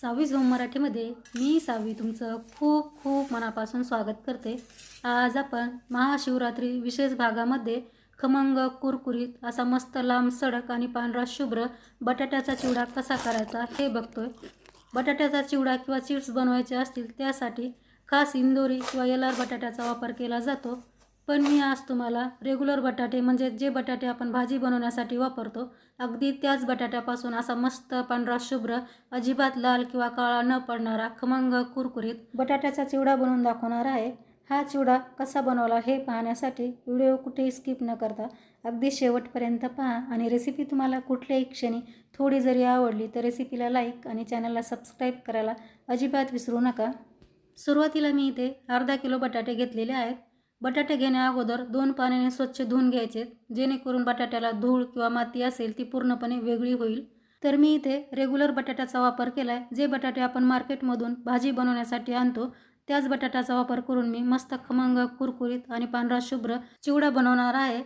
सावी zone मराठीमध्ये मी सावी तुमचं खूप खूप मनापासून स्वागत करते. आज आपण महाशिवरात्री विशेष भागामध्ये खमंग कुरकुरीत असा मस्त लांब सडक आणि पांढरा शुभ्र बटाट्याचा चिवडा कसा करायचा हे बघतोय. बटाट्याचा चिवडा किंवा चिप्स बनवायचे असतील त्यासाठी खास इंदोरी किंवा येलार बटाट्याचा वापर केला जातो. पण मी आज तुम्हाला रेग्युलर बटाटे म्हणजे जे बटाटे आपण भाजी बनवण्यासाठी वापरतो अगदी त्याच बटाट्यापासून असा मस्त पांढरा शुभ्र अजिबात लाल किंवा काळा न पडणारा खमंग कुरकुरीत बटाट्याचा चिवडा बनवून दाखवणार आहे. हा चिवडा कसा बनवला हे पाहण्यासाठी व्हिडिओ कुठेही स्किप न करता अगदी शेवटपर्यंत पहा आणि रेसिपी तुम्हाला कुठल्याही क्षणी थोडी जरी आवडली तर रेसिपीला लाईक आणि चॅनलला सबस्क्राईब करायला अजिबात विसरू नका. सुरुवातीला मी इथे अर्धा किलो बटाटे घेतलेले आहेत. बटाटे घेण्या अगोदर दोन पाण्याने स्वच्छ धुवून घ्यायचे. जेणेकरून बटाट्याला धूळ किंवा माती असेल ती पूर्णपणे वेगळी होईल. तर मी इथे रेग्युलर बटाट्याचा वापर केला आहे जे बटाटे आपण मार्केटमधून भाजी बनवण्यासाठी आणतो त्याच बटाट्याचा वापर करून मी मस्त खमंग कुरकुरीत आणि पांढरा शुभ्र चिवडा बनवणार आहे.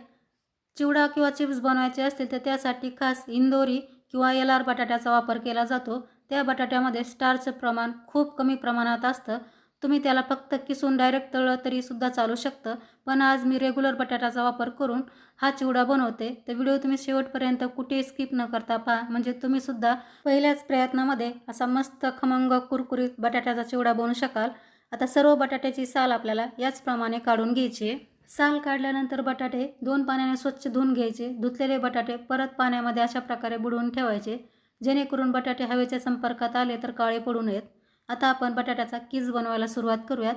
चिवडा किंवा चिप्स बनवायचे असतील तर त्यासाठी खास इंदोरी किंवा एलार बटाट्याचा वापर केला जातो. त्या बटाट्यामध्ये स्टारचं प्रमाण खूप कमी प्रमाणात असतं. तुम्ही त्याला फक्त किसून डायरेक्ट तळलं तरीसुद्धा चालू शकतं. पण आज मी रेग्युलर बटाट्याचा वापर करून हा चिवडा बनवते. तर व्हिडिओ तुम्ही शेवटपर्यंत कुठेही स्किप न करता पहा. म्हणजे तुम्हीसुद्धा पहिल्याच प्रयत्नामध्ये असा मस्त खमंग कुरकुरीत बटाट्याचा चिवडा बनवू शकाल. आता सर्व बटाट्याची साल आपल्याला याचप्रमाणे काढून घ्यायची आहे. साल काढल्यानंतर बटाटे दोन पाण्याने स्वच्छ धुवून घ्यायचे. धुतलेले बटाटे परत पाण्यामध्ये अशा प्रकारे बुडवून ठेवायचे. जेणेकरून बटाटे हवेच्या संपर्कात आले तर काळे पडू नयेत. आता आपण बटाट्याचा कीज बनवायला सुरुवात करूयात.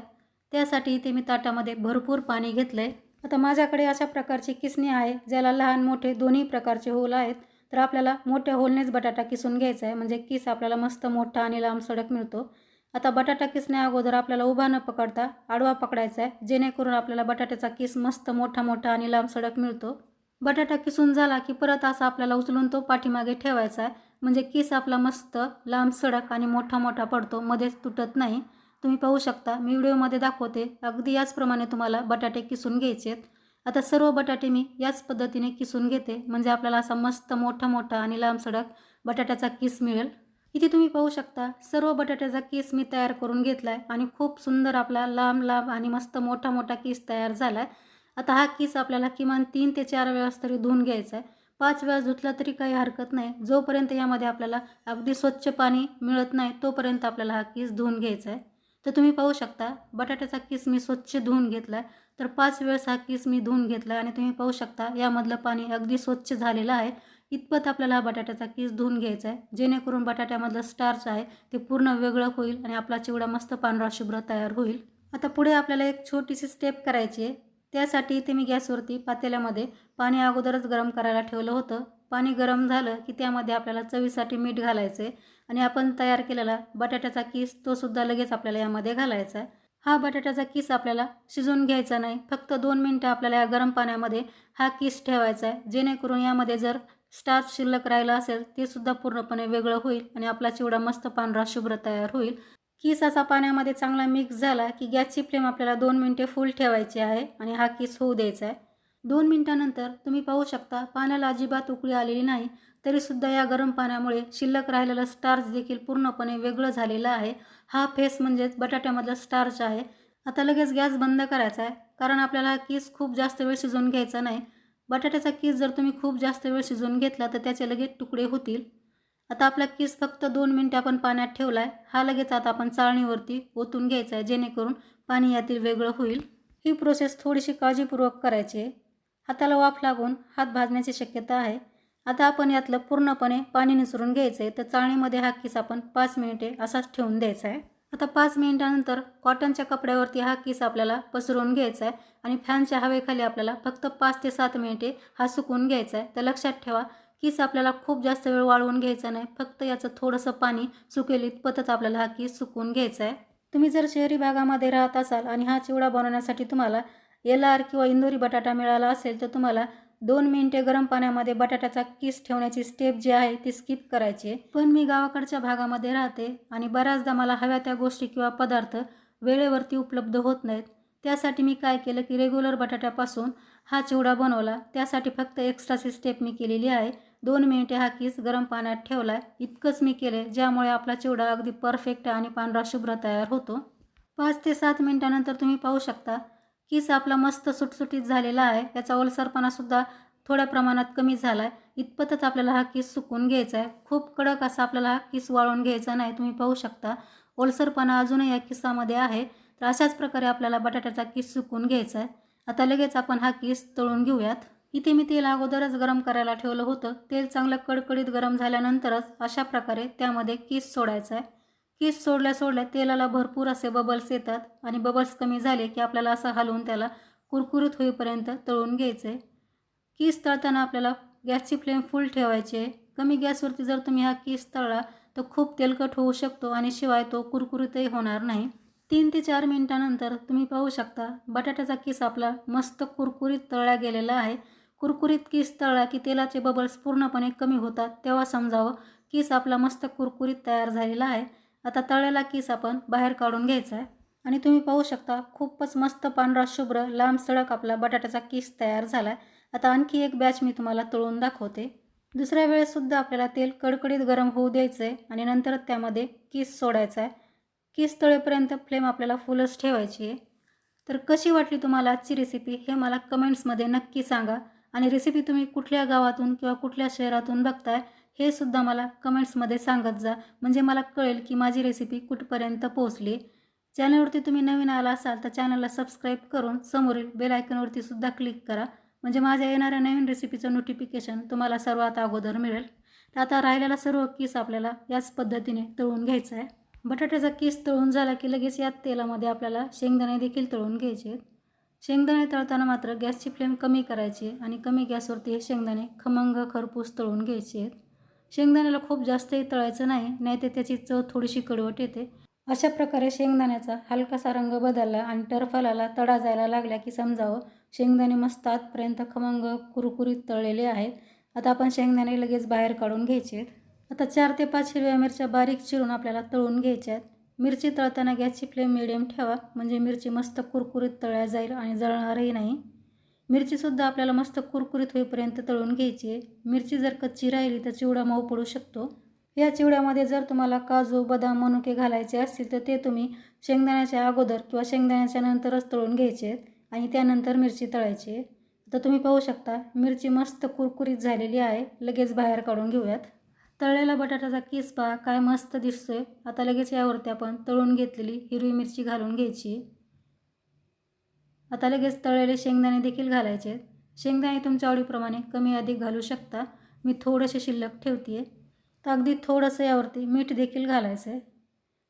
त्यासाठी इथे मी ताटामध्ये भरपूर पाणी घेतलं आहे आता माझ्याकडे अशा प्रकारची किसणी आहे ज्याला लहान मोठे दोन्ही प्रकारचे होल आहेत. तर आपल्याला मोठ्या होलनेच बटाटा किसून घ्यायचा आहे. म्हणजे किस आपल्याला मस्त मोठा आणि लांब सडक मिळतो. आता बटाटा किसण्या अगोदर आपल्याला उभा न पकडता आडवा पकडायचा आहे. जेणेकरून आपल्याला बटाट्याचा किस मस्त मोठा मोठा आणि लांब सडक मिळतो. बटाटा किसून झाला की परत असा आपल्याला उचलून तो पाठीमागे ठेवायचा आहे. म्हणजे किस आपला मस्त लांब सडक आणि मोठा मोठा पडतो मध्येच तुटत नाही. तुम्ही पाहू शकता मी व्हिडिओमध्ये दाखवते अगदी याचप्रमाणे तुम्हाला बटाटे किसून घ्यायचे आहेत. आता सर्व बटाटे मी याच पद्धतीने किसून घेते म्हणजे आपल्याला असा मस्त मोठा मोठा आणि लांब सडक बटाट्याचा किस मिळेल. इथे तुम्ही पाहू शकता सर्व बटाट्याचा केस मी तयार करून घेतला आहे आणि खूप सुंदर आपला लांब लांब आणि मस्त मोठा मोठा केस तयार झाला आहे आता हा केस आपल्याला किमान तीन ते चार वेळेस तरी धुवून घ्यायचा आहे पाच वेळा धुतला तरी काही हरकत नाही. जोपर्यंत यामध्ये आपल्याला अगदी स्वच्छ पाणी मिळत नाही तोपर्यंत आपल्याला हा किस धुवून घ्यायचा आहे. तर तुम्ही पाहू शकता बटाट्याचा किस मी स्वच्छ धुवून घेतला आहे तर पाच वेळेस हा किस मी धुवून घेतला आणि तुम्ही पाहू शकता यामधलं पाणी अगदी स्वच्छ झालेलं आहे. इतपत आपल्याला हा बटाट्याचा किस धुवून घ्यायचा आहे. जेणेकरून बटाट्यामधलं स्टार्च आहे ते पूर्ण वेगळं होईल आणि आपला चिवडा मस्त पांढरा शुभ्र तयार होईल. आता पुढे आपल्याला एक छोटीशी स्टेप करायची आहे. त्यासाठी इथे मी गॅसवरती पातेल्यामध्ये पाणी अगोदरच गरम करायला ठेवलं होतं. पाणी गरम झालं की त्यामध्ये आपल्याला चवीसाठी मीठ घालायचं आहे आणि आपण तयार केलेला बटाट्याचा किस तोसुद्धा लगेच आपल्याला यामध्ये घालायचा आहे. हा बटाट्याचा किस आपल्याला शिजवून घ्यायचा नाही. फक्त दोन मिनटं आपल्याला या गरम पाण्यामध्ये हा किस ठेवायचा आहे. जेणेकरून यामध्ये जर स्टार्च शिल्लक राहिलं असेल ते सुद्धा पूर्णपणे वेगळं होईल आणि आपला चिवडा मस्त पांढरा शुभ्र तयार होईल. किस असा पाण्यामध्ये चांगला मिक्स झाला की गॅसची फ्लेम आपल्याला दोन मिनटे फुल ठेवायची आहे आणि हा किस होऊ द्यायचा आहे. दोन मिनटानंतर तुम्ही पाहू शकता पाण्याला अजिबात उकळी आलेली नाही तरीसुद्धा या गरम पाण्यामुळे शिल्लक राहिलेलं स्टार्च देखील पूर्णपणे वेगळं झालेलं आहे. हा फेस म्हणजेच बटाट्यामधलं स्टार्च आहे. आता लगेच गॅस बंद करायचा आहे कारण आपल्याला हा किस खूप जास्त वेळ शिजवून घ्यायचा नाही. बटाट्याचा किस जर तुम्ही खूप जास्त वेळ शिजवून घेतला तर त्याचे लगेच तुकडे होतील. आता आपला किस फक्त दोन मिनटं आपण पाण्यात ठेवला आहे हा लगेच आता आपण चाळणीवरती ओतून घ्यायचा आहे जेणेकरून पाणी यातील वेगळं होईल. ही प्रोसेस थोडीशी काळजीपूर्वक करायची आहे. हाताला वाफ लागून हात भाजण्याची शक्यता आहे. आता आपण यातलं पूर्णपणे पाणी निसरून घ्यायचं आहे तर चाळणीमध्ये हा किस आपण पाच मिनिटे असाच ठेवून द्यायचा आहे. आता पाच मिनिटानंतर कॉटनच्या कपड्यावरती हा किस आपल्याला पसरवून घ्यायचा आहे आणि फॅनच्या हवेखाली आपल्याला फक्त पाच ते सात मिनिटे हा सुकवून घ्यायचा आहे. तर लक्षात ठेवा किस आपल्याला खूप जास्त वेळ वाळवून घ्यायचा नाही. फक्त याचं थोडंसं पाणी सुकेल इतपतच आपल्याला हा किस सुकवून घ्यायचा आहे तुम्ही जर शहरी भागामध्ये राहत असाल आणि हा चिवडा बनवण्यासाठी तुम्हाला एल आर किंवा इंदोरी बटाटा मिळाला असेल तर तुम्हाला दोन मिनिटे गरम पाण्यामध्ये बटाट्याचा किस ठेवण्याची स्टेप जी आहे ती स्किप करायची आहे. पण मी गावाकडच्या भागामध्ये राहते आणि बऱ्याचदा मला हव्या त्या गोष्टी किंवा पदार्थ वेळेवरती उपलब्ध होत नाहीत. त्यासाठी मी काय केलं की रेग्युलर बटाट्यापासून हा चिवडा बनवला. त्यासाठी फक्त एक्स्ट्राची स्टेप मी केलेली आहे. दोन मिनिटे हा किस गरम पाण्यात ठेवला आहे इतकंच मी केले ज्यामुळे आपला चिवडा अगदी परफेक्ट आणि पांढरा शुभ्र तयार होतो. पाच ते सात मिनिटानंतर तुम्ही पाहू शकता किस आपला मस्त सुटसुटीत झालेला आहे. याचा ओलसरपणासुद्धा थोड्या प्रमाणात कमी झाला आहे इतपतच आपल्याला हा किस सुकून घ्यायचा आहे. खूप कडक असा आपल्याला हा किस वाळून घ्यायचा नाही तुम्ही पाहू शकता. ओलसरपणा अजूनही या किस्सामध्ये आहे तर अशाच प्रकारे आपल्याला बटाट्याचा किस सुकून घ्यायचा आहे. आता लगेच आपण हा किस तळून घेऊयात. इथे मी तेल अगोदरच गरम करायला ठेवलं होतं. तेल चांगलं कडकडीत गरम झाल्यानंतरच अशा प्रकारे त्यामध्ये किस सोडायचा आहे. किस सोडल्या सोडल्या तेलाला भरपूर असे बबल्स येतात आणि बबल्स कमी झाले की आपल्याला असं हलवून त्याला कुरकुरीत होईपर्यंत तळून घ्यायचं आहे. किस तळताना आपल्याला गॅसची फ्लेम फुल ठेवायची आहे. कमी गॅसवरती जर तुम्ही हा किस तळला तर खूप तेलकट होऊ शकतो आणि शिवाय तो कुरकुरीतही होणार नाही. तीन ते चार मिनिटानंतर तुम्ही पाहू शकता बटाट्याचा किस आपला मस्त कुरकुरीत तळला गेलेला आहे. कुरकुरीत किस तळला की तेलाचे बबल्स पूर्णपणे कमी होतात तेव्हा समजावं. किस आपला मस्त कुरकुरीत तयार झालेला आहे. आता तळलेला किस आपण बाहेर काढून घ्यायचा आहे. आणि तुम्ही पाहू शकता खूपच मस्त पांढरा शुभ्र लांब सडक आपला बटाट्याचा किस तयार झाला आहे आता आणखी एक बॅच मी तुम्हाला तळून दाखवते. दुसऱ्या वेळेससुद्धा आपल्याला तेल कडकडीत गरम होऊ द्यायचं आहे आणि नंतर त्यामध्ये किस सोडायचा आहे. किस तळेपर्यंत फ्लेम आपल्याला फुलच ठेवायची आहे. तर कशी वाटली तुम्हाला आजची रेसिपी हे मला कमेंट्समध्ये नक्की सांगा. आणि रेसिपी तुम्ही कुठल्या गावातून किंवा कुठल्या शहरातून बघताय हे सुद्धा मला कमेंट्समध्ये सांगत जा. म्हणजे मला कळेल की माझी रेसिपी कुठपर्यंत पोहोचली. चॅनलवरती तुम्ही नवीन आला असाल तर चॅनलला सबस्क्राईब करून समोरील बेल आयकनवरती सुद्धा क्लिक करा. म्हणजे माझ्या येणाऱ्या नवीन रेसिपीचं नोटिफिकेशन तुम्हाला सर्वात अगोदर मिळेल. तर आता राहिलेला सर्व किस आपल्याला याच पद्धतीने तळून घ्यायचा आहे. बटाट्याचा किस तळून झाला की लगेच यात तेलामध्ये आपल्याला शेंगदाणे देखील तळून घ्यायचे आहेत. शेंगदाणे तळताना मात्र गॅसची फ्लेम कमी करायची आणि कमी गॅसवरती हे शेंगदाणे खमंग खरपूस तळून घ्यायचे आहेत. शेंगदाण्याला खूप जास्तही तळायचं नाही नाहीतर त्याची चव थोडीशी कडवट येते. अशा प्रकारे शेंगदाण्याचा हलकासा रंग बदलला आणि टरफलाला तडा जायला लागला की समजावं शेंगदाणे मस्त आतपर्यंत खमंग कुरकुरीत तळलेले आहेत. आता आपण शेंगदाणे लगेच बाहेर काढून घ्यायचे आहेत. आता चार ते पाच हिरव्या मिरच्या बारीक चिरून आपल्याला तळून घ्यायच्या आहेत. मिरची तळताना गॅसची फ्लेम मिडियम ठेवा. म्हणजे मिरची मस्त कुरकुरीत तळल्या जाईल आणि जळणारही नाही. मिरचीसुद्धा आपल्याला मस्त कुरकुरीत होईपर्यंत तळून घ्यायची आहे. मिरची जर कच्ची राहिली तर चिवडा मऊ पडू शकतो. या चिवड्यामध्ये जर तुम्हाला काजू बदाम मनुके घालायचे असतील तर ते तुम्ही शेंगदाण्याच्या अगोदर किंवा शेंगदाण्याच्या नंतरच तळून घ्यायचे आहेत आणि त्यानंतर मिरची तळायची आहे. तर तुम्ही पाहू शकता मिरची मस्त कुरकुरीत झालेली आहे. लगेच बाहेर काढून घेऊयात. तळलेला बटाट्याचा किस पहा काय मस्त दिसतोय. आता लगेच यावरती आपण तळून घेतलेली हिरवी मिरची घालून घ्यायची. आता लगेच तळलेले शेंगदाणे देखील घालायचे आहेत. शेंगदाणे तुमच्या आवडीप्रमाणे कमी अधिक घालू शकता. मी थोडेसे शिल्लक ठेवते आहे तर अगदी थोडंसं यावरती मीठ देखील घालायचं आहे.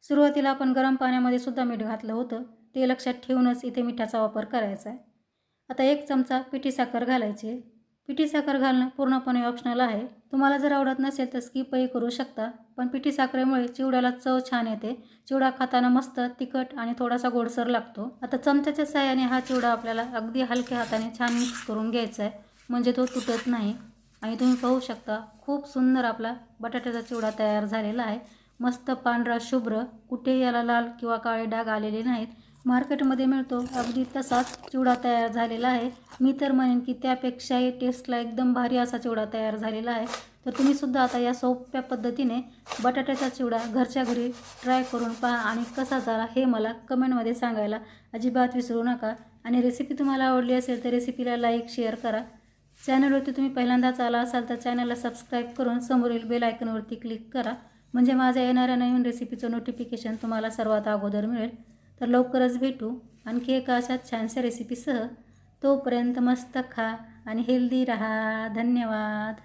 सुरुवातीला आपण गरम पाण्यामध्ये सुद्धा मीठ घातलं होतं. ते लक्षात ठेवूनच इथे मिठाचा वापर करायचा आहे. आता एक चमचा पिठी साखर घालायची आहे. पिठी साखर घालणं पूर्णपणे ऑप्शनल आहे. तुम्हाला जर आवडत नसेल तर स्किपही करू शकता. पण पिठी साखरेमुळे चिवड्याला चव छान येते. चिवडा खाताना मस्त तिखट आणि थोडासा गोडसर लागतो. आता चमच्याच्या साह्याने हा चिवडा आपल्याला अगदी हलक्या हाताने छान मिक्स करून घ्यायचा आहे म्हणजे तो तुटत नाही. आणि तुम्ही पाहू शकता खूप सुंदर आपला बटाट्याचा चिवडा तयार झालेला आहे. मस्त पांढरा शुभ्र कुठेही याला लाल किंवा काळे डाग आलेले नाहीत. मार्केटमध्ये मिळतो. अगदी तसाच चिवडा तयार झालेला आहे. मी तर म्हणेन की त्यापेक्षाही टेस्टला एकदम भारी असा चिवडा तयार झालेला आहे. तर तुम्हीसुद्धा आता या सोप्या पद्धतीने बटाट्याचा चिवडा घरच्या घरी ट्राय करून पहा आणि कसा झाला हे मला कमेंटमध्ये सांगायला अजिबात विसरू नका. आणि रेसिपी तुम्हाला आवडली असेल तर रेसिपीला लाईक शेअर करा. चॅनलवरती तुम्ही पहिल्यांदाच आला असाल तर चॅनलला सबस्क्राईब करून समोरील बेल आयकनवरती क्लिक करा. म्हणजे माझ्या येणाऱ्या नवीन रेसिपीचं नोटिफिकेशन तुम्हाला सर्वात अगोदर मिळेल. तर लवकरच भेटू. आणखी एका अशा छानशा रेसिपीसह तोपर्यंत मस्त खा आणि हेल्दी राहा. धन्यवाद.